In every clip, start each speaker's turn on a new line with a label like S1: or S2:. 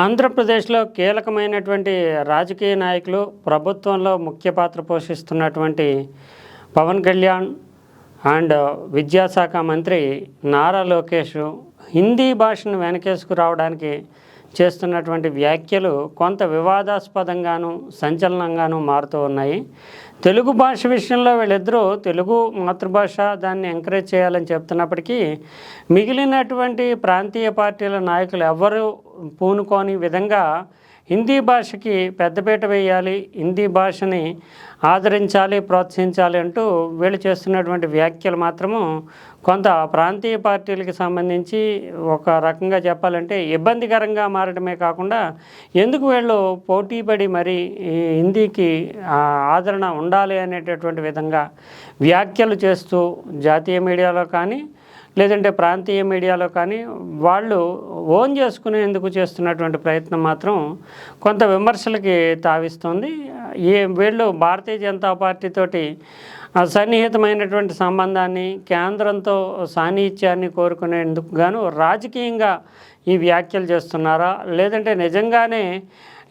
S1: ఆంధ్రప్రదేశ్లో కీలకమైనటువంటి రాజకీయ నాయకులు ప్రభుత్వంలో ముఖ్య పాత్ర పోషిస్తున్నటువంటి పవన్ కళ్యాణ్ అండ్ విద్యాశాఖ మంత్రి నారా లోకేష్ హిందీ భాషను వెనకేసుకురావడానికి చేస్తున్నటువంటి వ్యాఖ్యలు కొంత వివాదాస్పదంగాను సంచలనంగాను మారుతూ ఉన్నాయి. తెలుగు భాష విషయంలో వీళ్ళిద్దరూ తెలుగు మాతృభాష దాన్ని ఎంకరేజ్ చేయాలని చెప్తున్నప్పటికీ మిగిలినటువంటి ప్రాంతీయ పార్టీల నాయకులు ఎవ్వరూ పూనుకోని విధంగా హిందీ భాషకి పెద్దపీట వేయాలి హిందీ భాషని ఆదరించాలి ప్రోత్సహించాలి అంటూ వీళ్ళు చేస్తున్నటువంటి వ్యాఖ్యలు మాత్రము కొంత ప్రాంతీయ పార్టీలకు సంబంధించి ఒక రకంగా చెప్పాలంటే ఇబ్బందికరంగా మారడమే కాకుండా ఎందుకు వీళ్ళు పోటీపడి మరి హిందీకి ఆదరణ ఉండాలి అనేటటువంటి విధంగా వ్యాఖ్యలు చేస్తూ జాతీయ మీడియాలో కానీ లేదంటే ప్రాంతీయ మీడియాలో కానీ వాళ్ళు ఓన్ చేసుకునేందుకు చేస్తున్నటువంటి ప్రయత్నం మాత్రం కొంత విమర్శలకి తావిస్తుంది. ఏ వీళ్ళు భారతీయ జనతా పార్టీతోటి సన్నిహితమైనటువంటి సంబంధాన్ని కేంద్రంతో సాన్నిహిత్యాన్ని కోరుకునేందుకు గాను రాజకీయంగా ఈ వ్యాఖ్యలు చేస్తున్నారా? లేదంటే నిజంగానే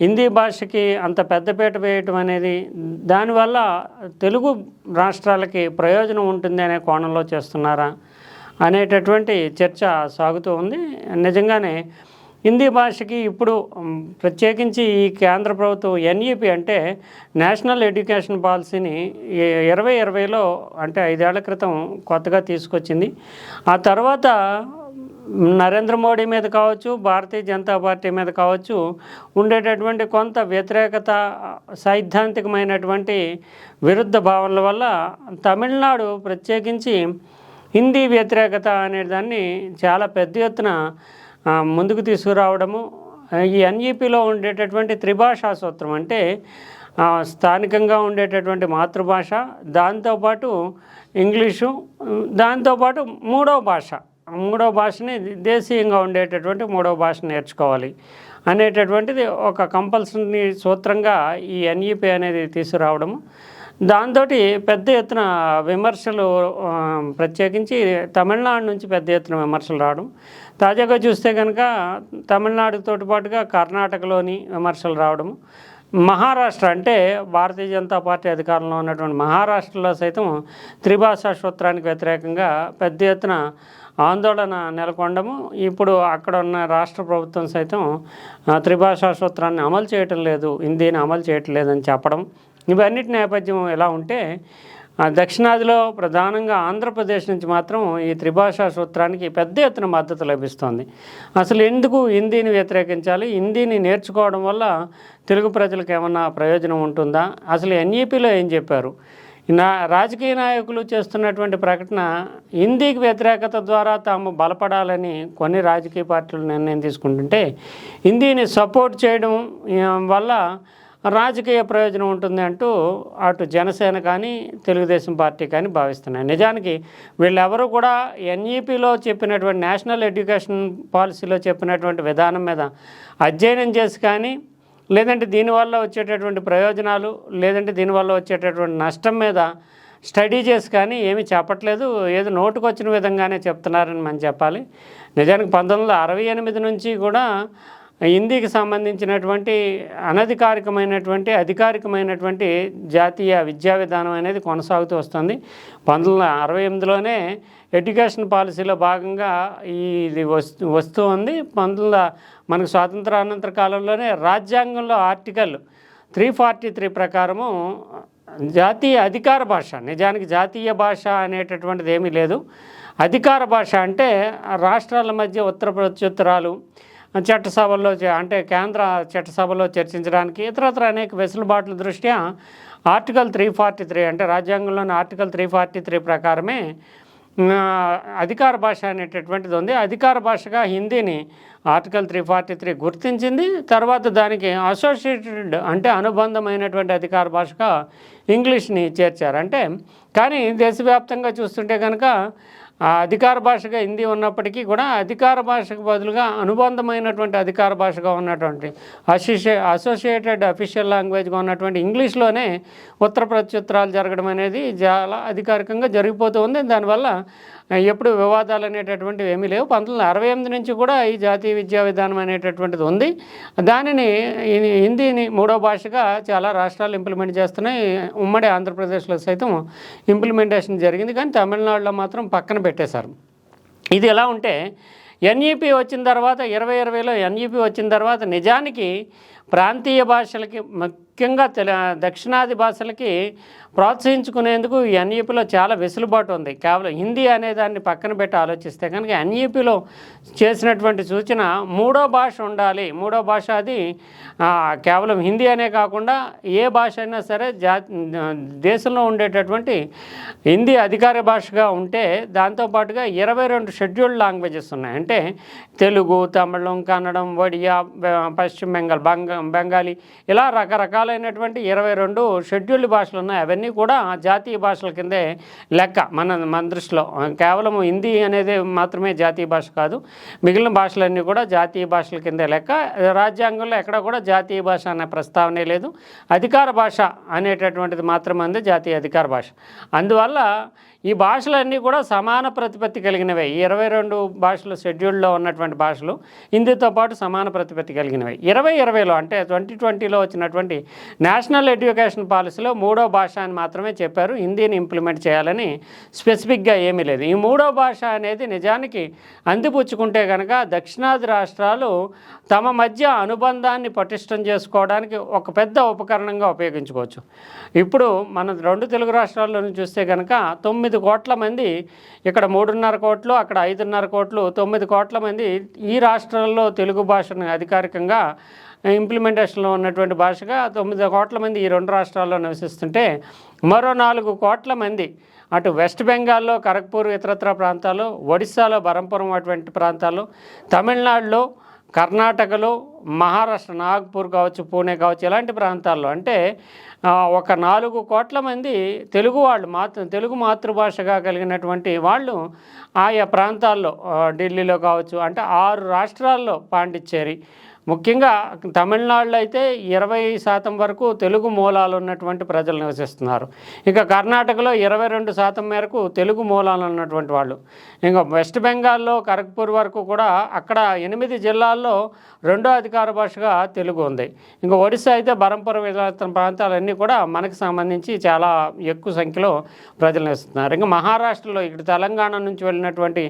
S1: హిందీ భాషకి అంత పెద్దపీట వేయటం అనేది దానివల్ల తెలుగు రాష్ట్రాలకి ప్రయోజనం ఉంటుంది అనే కోణంలో చేస్తున్నారా? అనేటటువంటి చర్చ సాగుతూ ఉంది. నిజంగానే హిందీ భాషకి ఇప్పుడు ప్రత్యేకించి ఈ కేంద్ర ప్రభుత్వం ఎన్ఈపి అంటే నేషనల్ ఎడ్యుకేషన్ పాలసీని ఇరవై ఇరవైలో అంటే ఐదేళ్ళ క్రితం కొత్తగా తీసుకొచ్చింది. ఆ తర్వాత నరేంద్ర మోడీ మీద కావచ్చు భారతీయ జనతా పార్టీ మీద కావచ్చు ఉండేటటువంటి కొంత వ్యతిరేకత సైద్ధాంతికమైనటువంటి విరుద్ధ భావనల వల్ల తమిళనాడు ప్రత్యేకించి హిందీ వ్యతిరేకత అనే దాన్ని చాలా పెద్ద ఎత్తున ముందుకు తీసుకురావడము ఈ ఎన్ఈపిలో ఉండేటటువంటి త్రిభాషా సూత్రం అంటే స్థానికంగా ఉండేటటువంటి మాతృభాష దాంతోపాటు ఇంగ్లీషు దాంతోపాటు మూడో భాష. మూడో భాషని దేశీయంగా ఉండేటటువంటి మూడో భాష నేర్చుకోవాలి అనేటటువంటిది ఒక కంపల్సరీ సూత్రంగా ఈ ఎన్ఈపి అనేది తీసుకురావడము. దాంతో పెద్ద ఎత్తున విమర్శలు ప్రత్యేకించి తమిళనాడు నుంచి పెద్ద ఎత్తున విమర్శలు రావడం. తాజాగా చూస్తే కనుక తమిళనాడుతో పాటుగా కర్ణాటకలోని విమర్శలు రావడము మహారాష్ట్ర అంటే భారతీయ జనతా పార్టీ అధికారంలో ఉన్నటువంటి మహారాష్ట్రలో సైతం త్రిభాషా సూత్రానికి వ్యతిరేకంగా పెద్ద ఎత్తున ఆందోళన నెలకొండము ఇప్పుడు అక్కడ ఉన్న రాష్ట్ర ప్రభుత్వం సైతం త్రిభాషా సూత్రాన్ని అమలు చేయటం లేదు హిందీని అమలు చేయటం లేదని చెప్పడం. ఇవన్నిటి నేపథ్యం ఎలా ఉంటే దక్షిణాదిలో ప్రధానంగా ఆంధ్రప్రదేశ్ నుంచి మాత్రం ఈ త్రిభాషా సూత్రానికి పెద్ద ఎత్తున మద్దతు లభిస్తోంది. అసలు ఎందుకు హిందీని వ్యతిరేకించాలి? హిందీని నేర్చుకోవడం వల్ల తెలుగు ప్రజలకు ఏమన్నా ప్రయోజనం ఉంటుందా? అసలు ఎన్ఈపిలో ఏం చెప్పారు? నా రాజకీయ నాయకులు చేస్తున్నటువంటి ప్రకటన హిందీకి వ్యతిరేకత ద్వారా తాము బలపడాలని కొన్ని రాజకీయ పార్టీలు నిర్ణయం తీసుకుంటుంటే హిందీని సపోర్ట్ చేయడం వల్ల రాజకీయ ప్రయోజనం ఉంటుంది అంటూ అటు జనసేన కానీ తెలుగుదేశం పార్టీ కానీ భావిస్తున్నాయి. నిజానికి వీళ్ళెవరూ కూడా ఎన్ఈపిలో చెప్పినటువంటి నేషనల్ ఎడ్యుకేషన్ పాలసీలో చెప్పినటువంటి విధానం మీద అధ్యయనం చేసి కానీ లేదంటే దీనివల్ల వచ్చేటటువంటి ప్రయోజనాలు లేదంటే దీనివల్ల వచ్చేటటువంటి నష్టం మీద స్టడీ చేసి కానీ ఏమీ చెప్పట్లేదు. ఏదో నోటుకు వచ్చిన విధంగానే చెప్తున్నారని మనం చెప్పాలి. నిజానికి పంతొమ్మిది వందల అరవై ఎనిమిది నుంచి కూడా హిందీకి సంబంధించినటువంటి అనధికారికమైనటువంటి అధికారికమైనటువంటి జాతీయ విద్యా విధానం అనేది కొనసాగుతూ వస్తుంది. పంతొమ్మిది వందల అరవై ఎనిమిదిలోనే ఎడ్యుకేషన్ పాలసీలో భాగంగా ఇది వస్తు వస్తూ ఉంది. పంతొమ్మిది మనకు స్వాతంత్ర అనంతర కాలంలోనే రాజ్యాంగంలో ఆర్టికల్ త్రీ ఫార్టీ త్రీ ప్రకారము జాతీయ అధికార భాష నిజానికి జాతీయ భాష అనేటటువంటిది ఏమీ లేదు. అధికార భాష అంటే రాష్ట్రాల మధ్య ఉత్తర ప్రత్యుత్తరాలు చట్టసభల్లో చే- అంటే కేంద్ర చట్టసభలో చర్చించడానికి ఇతరత్ర అనేక వెసులుబాట్ల దృష్ట్యా ఆర్టికల్ త్రీ ఫార్టీ త్రీ అంటే రాజ్యాంగంలోని ఆర్టికల్ త్రీ ఫార్టీ త్రీ ప్రకారమే అధికార భాష అనేటటువంటిది ఉంది. అధికార భాషగా హిందీని ఆర్టికల్ త్రీ ఫార్టీ త్రీ గుర్తించింది. తర్వాత దానికి అసోసియేటెడ్ అంటే అనుబంధమైనటువంటి అధికార భాషగా ఇంగ్లీష్ని చేర్చారు. అంటే కానీ దేశవ్యాప్తంగా చూస్తుంటే కనుక అధికార భాషగా హిందీ ఉన్నప్పటికీ కూడా అధికార భాషకు బదులుగా అనుబంధమైనటువంటి అధికార భాషగా ఉన్నటువంటి అసోసియే అసోసియేటెడ్ అఫీషియల్ లాంగ్వేజ్గా ఉన్నటువంటి ఇంగ్లీష్లోనే ఉత్తర ప్రత్యుత్తరాలు జరగడం అనేది చాలా అధికారికంగా జరిగిపోతూ ఉంది. దానివల్ల ఎప్పుడు వివాదాలు అనేటటువంటివి ఏమీ లేవు. పంతొమ్మిది అరవై ఎనిమిది నుంచి కూడా ఈ జాతీయ విద్యా విధానం అనేటటువంటిది ఉంది. దానిని హిందీని మూడో భాషగా చాలా రాష్ట్రాలు ఇంప్లిమెంట్ చేస్తున్నాయి. ఉమ్మడి ఆంధ్రప్రదేశ్లో సైతం ఇంప్లిమెంటేషన్ జరిగింది. కానీ తమిళనాడులో మాత్రం పక్కన పెట్టేశారు. ఇది ఎలా ఉంటే ఎన్ఈపి వచ్చిన తర్వాత ఇరవై ఇరవైలో ఎన్ఈపి వచ్చిన తర్వాత నిజానికి ప్రాంతీయ భాషలకి ముఖ్యంగా తెల దక్షిణాది భాషలకి ప్రోత్సహించుకునేందుకు ఎన్ఈపిలో చాలా వెసులుబాటు ఉంది. కేవలం హిందీ అనే దాన్ని పక్కన పెట్టి ఆలోచిస్తే కనుక ఎన్ఈపిలో చేసినటువంటి సూచన మూడో భాష ఉండాలి. మూడో భాష అది కేవలం హిందీ అనే కాకుండా ఏ భాష అయినా సరే జా దేశంలో ఉండేటటువంటి హిందీ అధికార భాషగా ఉంటే దాంతోపాటుగా ఇరవై రెండు షెడ్యూల్డ్ లాంగ్వేజెస్ ఉన్నాయి. అంటే తెలుగు తమిళం కన్నడం ఒడియా పశ్చిమ బెంగాల్ బంగా బెంగాలీ ఇలా రకరకాలైనటువంటి ఇరవై రెండు షెడ్యూల్డ్ భాషలు ఉన్నాయి. అవన్నీ కూడా జాతీయ భాషల కిందే లెక్క మన మన దృష్టిలో. కేవలం హిందీ అనేది మాత్రమే జాతీయ భాష కాదు. మిగిలిన భాషలన్నీ కూడా జాతీయ భాషల కిందే లెక్క. రాజ్యాంగంలో ఎక్కడ కూడా జాతీయ భాష అనే ప్రస్తావనే లేదు. అధికార భాష అనేటటువంటిది మాత్రమే ఉంది జాతీయ అధికార భాష. అందువల్ల ఈ భాషలన్నీ కూడా సమాన ప్రతిపత్తి కలిగినవే. ఈ ఇరవై రెండు భాషలు షెడ్యూల్లో ఉన్నటువంటి భాషలు హిందీతో పాటు సమాన ప్రతిపత్తి కలిగినవి. ఇరవై ఇరవైలో అంటే ట్వంటీ ట్వంటీలో వచ్చినటువంటి నేషనల్ ఎడ్యుకేషన్ పాలసీలో మూడో భాష అని మాత్రమే చెప్పారు. హిందీని ఇంప్లిమెంట్ చేయాలని స్పెసిఫిక్గా ఏమీ లేదు. ఈ మూడో భాష అనేది నిజానికి అందిపుచ్చుకుంటే కనుక దక్షిణాది రాష్ట్రాలు తమ మధ్య అనుబంధాన్ని పటిష్టం చేసుకోవడానికి ఒక పెద్ద ఉపకరణంగా ఉపయోగించుకోవచ్చు. ఇప్పుడు మన రెండు తెలుగు రాష్ట్రాల్లోనూ చూస్తే కనుక తొమ్మిది తొమ్మిది కోట్ల మంది ఇక్కడ మూడున్నర కోట్లు అక్కడ ఐదున్నర కోట్లు తొమ్మిది కోట్ల మంది ఈ రాష్ట్రాల్లో తెలుగు భాషను అధికారికంగా ఇంప్లిమెంటేషన్లో ఉన్నటువంటి భాషగా తొమ్మిది కోట్ల మంది ఈ రెండు రాష్ట్రాల్లో నివసిస్తుంటే మరో నాలుగు కోట్ల మంది అటు వెస్ట్ బెంగాల్లో ఖరగ్పూర్ ఇతరత్ర ప్రాంతాలు ఒడిస్సాలో బరంపురం అటువంటి ప్రాంతాలు తమిళనాడులో కర్ణాటకలో మహారాష్ట్ర నాగ్పూర్ కావచ్చు పూణే కావచ్చు ఇలాంటి ప్రాంతాల్లో అంటే ఒక నాలుగు కోట్ల మంది తెలుగు వాళ్ళు మాతృ తెలుగు మాతృభాషగా కలిగినటువంటి వాళ్ళు ఆయా ప్రాంతాల్లో ఢిల్లీలో కావచ్చు అంటే ఆరు రాష్ట్రాల్లో పాండిచ్చేరి ముఖ్యంగా తమిళనాడులో అయితే ఇరవై శాతం వరకు తెలుగు మూలాలు ఉన్నటువంటి ప్రజలు నివసిస్తున్నారు. ఇక కర్ణాటకలో ఇరవై రెండు శాతం మేరకు తెలుగు మూలాలు ఉన్నటువంటి వాళ్ళు. ఇంకా వెస్ట్ బెంగాల్లో కరగ్పూర్ వరకు కూడా అక్కడ ఎనిమిది జిల్లాల్లో రెండో అధికార భాషగా తెలుగు ఉంది. ఇంకా ఒడిశా అయితే బరంపురం ఇతర ప్రాంతాలన్నీ కూడా మనకు సంబంధించి చాలా ఎక్కువ సంఖ్యలో ప్రజలు నివసిస్తున్నారు. ఇంకా మహారాష్ట్రలో ఇక్కడ తెలంగాణ నుంచి వెళ్ళినటువంటి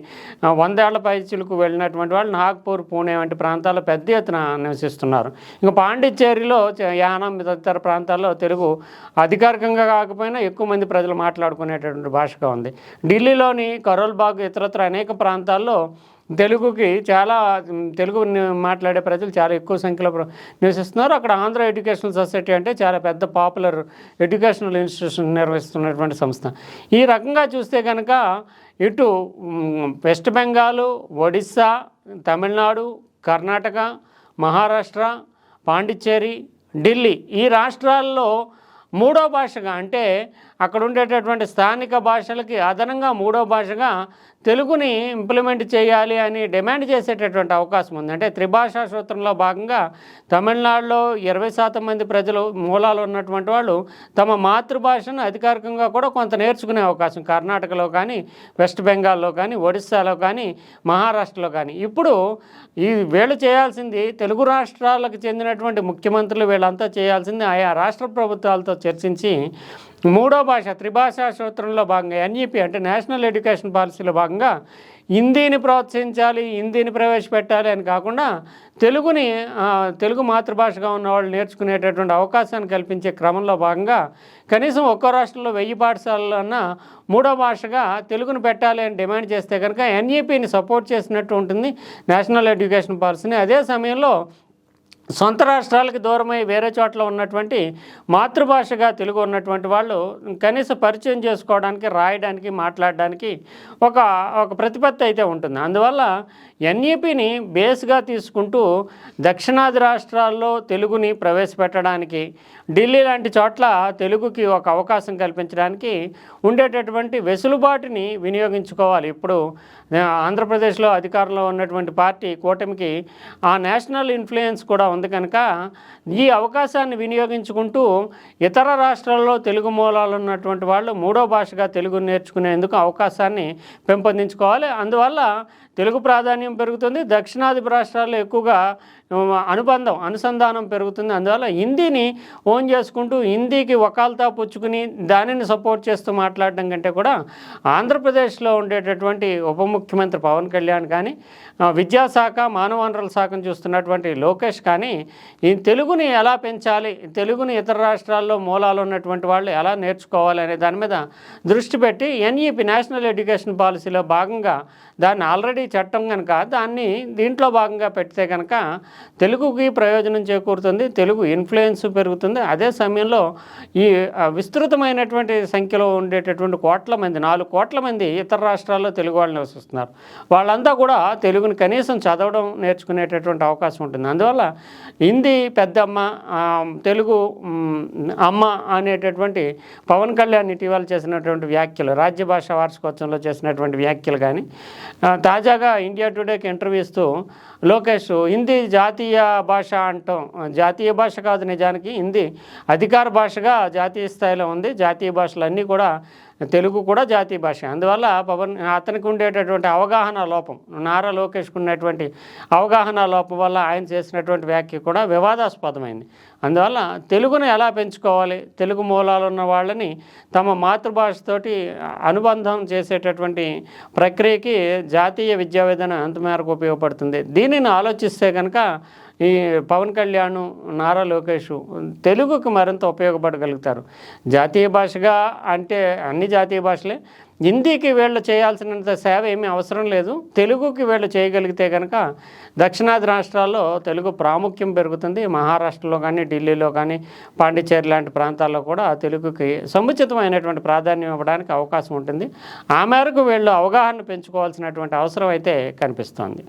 S1: వందేళ్ళ పైచులకు వెళ్ళినటువంటి వాళ్ళు నాగ్పూర్ పూణే వంటి ప్రాంతాల్లో పెద్ద ఎత్తున నివసిస్తున్నారు. ఇంకా పాండిచ్చేరిలో యానం తదితర ప్రాంతాల్లో తెలుగు అధికారికంగా కాకపోయినా ఎక్కువ మంది ప్రజలు మాట్లాడుకునేటటువంటి భాషగా ఉంది. ఢిల్లీలోని కరోల్బాగ్ ఇతరత్ర అనేక ప్రాంతాల్లో తెలుగుకి చాలా తెలుగు మాట్లాడే ప్రజలు చాలా ఎక్కువ సంఖ్యలో నివసిస్తున్నారు. అక్కడ ఆంధ్ర ఎడ్యుకేషనల్ సొసైటీ అంటే చాలా పెద్ద పాపులర్ ఎడ్యుకేషనల్ ఇన్స్టిట్యూషన్ నిర్వహిస్తున్నటువంటి సంస్థ. ఈ రకంగా చూస్తే కనుక ఇటు వెస్ట్ బెంగాల్ ఒడిస్సా తమిళనాడు కర్ణాటక మహారాష్ట్ర పాండిచ్చేరి ఢిల్లీ ఈ రాష్ట్రాల్లో మూడో భాషగా అంటే అక్కడ ఉండేటటువంటి స్థానిక భాషలకి అదనంగా మూడో భాషగా తెలుగుని ఇంప్లిమెంట్ చేయాలి అని డిమాండ్ చేసేటటువంటి అవకాశం ఉంది. అంటే త్రిభాషా సూత్రంలో భాగంగా తమిళనాడులో ఇరవై శాతం మంది ప్రజలు మూలాలు ఉన్నటువంటి వాళ్ళు తమ మాతృభాషను అధికారికంగా కూడా కొంత నేర్చుకునే అవకాశం కర్ణాటకలో కానీ వెస్ట్ బెంగాల్లో కానీ ఒడిస్సాలో కానీ మహారాష్ట్రలో కానీ. ఇప్పుడు ఈ వీళ్ళు చేయాల్సింది తెలుగు రాష్ట్రాలకు చెందినటువంటి ముఖ్యమంత్రులు వీళ్ళంతా చేయాల్సింది ఆయా రాష్ట్ర ప్రభుత్వాలతో చర్చించి మూడో భాష త్రిభాషా సూత్రంలో భాగంగా ఎన్ఈపి అంటే నేషనల్ ఎడ్యుకేషన్ పాలసీలో భాగంగా హిందీని ప్రోత్సహించాలి హిందీని ప్రవేశపెట్టాలి అని కాకుండా తెలుగుని తెలుగు మాతృభాషగా ఉన్న వాళ్ళు నేర్చుకునేటటువంటి అవకాశాన్ని కల్పించే క్రమంలో భాగంగా కనీసం ఒక్కో రాష్ట్రంలో వెయ్యి పాఠశాలలో మూడో భాషగా తెలుగును పెట్టాలి అని డిమాండ్ చేస్తే కనుక ఎన్ఈపిని సపోర్ట్ చేసినట్టు ఉంటుంది నేషనల్ ఎడ్యుకేషన్ పాలసీని. అదే సమయంలో సొంత రాష్ట్రాలకి దూరమై వేరే చోట్ల ఉన్నటువంటి మాతృభాషగా తెలుగు ఉన్నటువంటి వాళ్ళు కనీస పరిచయం చేసుకోవడానికి రాయడానికి మాట్లాడడానికి ఒక ఒక ప్రతిపత్తి అయితే ఉంటుంది. అందువల్ల ఎన్ఈపిని బేస్గా తీసుకుంటూ దక్షిణాది రాష్ట్రాల్లో తెలుగుని ప్రవేశపెట్టడానికి ఢిల్లీ లాంటి చోట్ల తెలుగుకి ఒక అవకాశం కల్పించడానికి ఉండేటటువంటి వెసులుబాటుని వినియోగించుకోవాలి. ఇప్పుడు ఆంధ్రప్రదేశ్లో అధికారంలో ఉన్నటువంటి పార్టీ కూటమికి ఆ నేషనల్ ఇన్ఫ్లుయెన్స్ కూడా ఉంది. కనుక ఈ అవకాశాన్ని వినియోగించుకుంటూ ఇతర రాష్ట్రాల్లో తెలుగు మూలాలు ఉన్నటువంటి వాళ్ళు మూడో భాషగా తెలుగు నేర్చుకునేందుకు అవకాశాన్ని పెంపొందించుకోవాలి. అందువల్ల తెలుగు ప్రాధాన్యం పెరుగుతుంది. దక్షిణాది రాష్ట్రాల్లో ఎక్కువగా అనుబంధం అనుసంధానం పెరుగుతుంది. అందువల్ల హిందీని ఓన్ చేసుకుంటూ హిందీకి వకాల్తా పుచ్చుకుని దానిని సపోర్ట్ చేస్తూ మాట్లాడడం కంటే కూడా ఆంధ్రప్రదేశ్లో ఉండేటటువంటి ఉప ముఖ్యమంత్రి పవన్ కళ్యాణ్ కానీ విద్యాశాఖ మానవ వనరుల శాఖను చూస్తున్నటువంటి లోకేష్ కానీ ఈ తెలుగుని ఎలా పెంచాలి? తెలుగుని ఇతర రాష్ట్రాల్లో మూలాలు ఉన్నటువంటి వాళ్ళు ఎలా నేర్చుకోవాలి అనే దాని మీద దృష్టి పెట్టి ఎన్ఈపి నేషనల్ ఎడ్యుకేషన్ పాలసీలో భాగంగా దాన్ని ఆల్రెడీ చట్టం కనుక దాన్ని దీంట్లో భాగంగా పెడితే కనుక తెలుగుకి ప్రయోజనం చేకూరుతుంది తెలుగు ఇన్ఫ్లుయెన్స్ పెరుగుతుంది. అదే సమయంలో ఈ విస్తృతమైనటువంటి సంఖ్యలో ఉండేటటువంటి కోట్ల మంది నాలుగు కోట్ల మంది ఇతర రాష్ట్రాల్లో తెలుగు వాళ్ళు నివసిస్తున్నారు. వాళ్ళంతా కూడా తెలుగుని కనీసం చదవడం నేర్చుకునేటటువంటి అవకాశం ఉంటుంది. అందువల్ల హిందీ పెద్దమ్మ తెలుగు అమ్మ అనేటటువంటి పవన్ కళ్యాణ్ ఇటీవల చేసినటువంటి వ్యాఖ్యలు రాజ్య భాష వార్షికోత్సవంలో చేసినటువంటి వ్యాఖ్యలు కానీ తాజాగా ఇండియా టుడేకి ఇంటర్వ్యూ ఇస్తూ లోకేష్ హిందీ జాతీయ భాష అంటాం. జాతీయ భాష కాదు నిజానికి హిందీ అధికార భాషగా జాతీయ స్థాయిలో ఉంది. జాతీయ భాషలు అన్నీ కూడా తెలుగు కూడా జాతీయ భాష. అందువల్ల పవన్ అతనికి ఉండేటటువంటి అవగాహన లోపం నారా లోకేష్కి ఉన్నటువంటి అవగాహన లోపం వల్ల ఆయన చేసినటువంటి వ్యాఖ్య కూడా వివాదాస్పదమైంది. అందువల్ల తెలుగును ఎలా పెంచుకోవాలి? తెలుగు మూలాలు ఉన్న వాళ్ళని తమ మాతృభాషతోటి అనుబంధం చేసేటటువంటి ప్రక్రియకి జాతీయ విద్యా విధానం ఎంతమేరకు ఉపయోగపడుతుంది? దీనిని ఆలోచిస్తే కనుక ఈ పవన్ కళ్యాణ్ నారా లోకేష్ తెలుగుకు మరింత ఉపయోగపడగలుగుతారు. జాతీయ భాషగా అంటే అన్ని జాతీయ భాషలే. హిందీకి వీళ్ళు చేయాల్సినంత సేవ ఏమీ అవసరం లేదు. తెలుగుకి వీళ్ళు చేయగలిగితే కనుక దక్షిణాది రాష్ట్రాల్లో తెలుగు ప్రాముఖ్యం పెరుగుతుంది. మహారాష్ట్రలో కానీ ఢిల్లీలో కానీ పాండిచేరి లాంటి ప్రాంతాల్లో కూడా తెలుగుకి సముచితమైనటువంటి ప్రాధాన్యం ఇవ్వడానికి అవకాశం ఉంటుంది. ఆ మేరకు వీళ్ళు అవగాహన పెంచుకోవాల్సినటువంటి అవసరం అయితే కనిపిస్తోంది.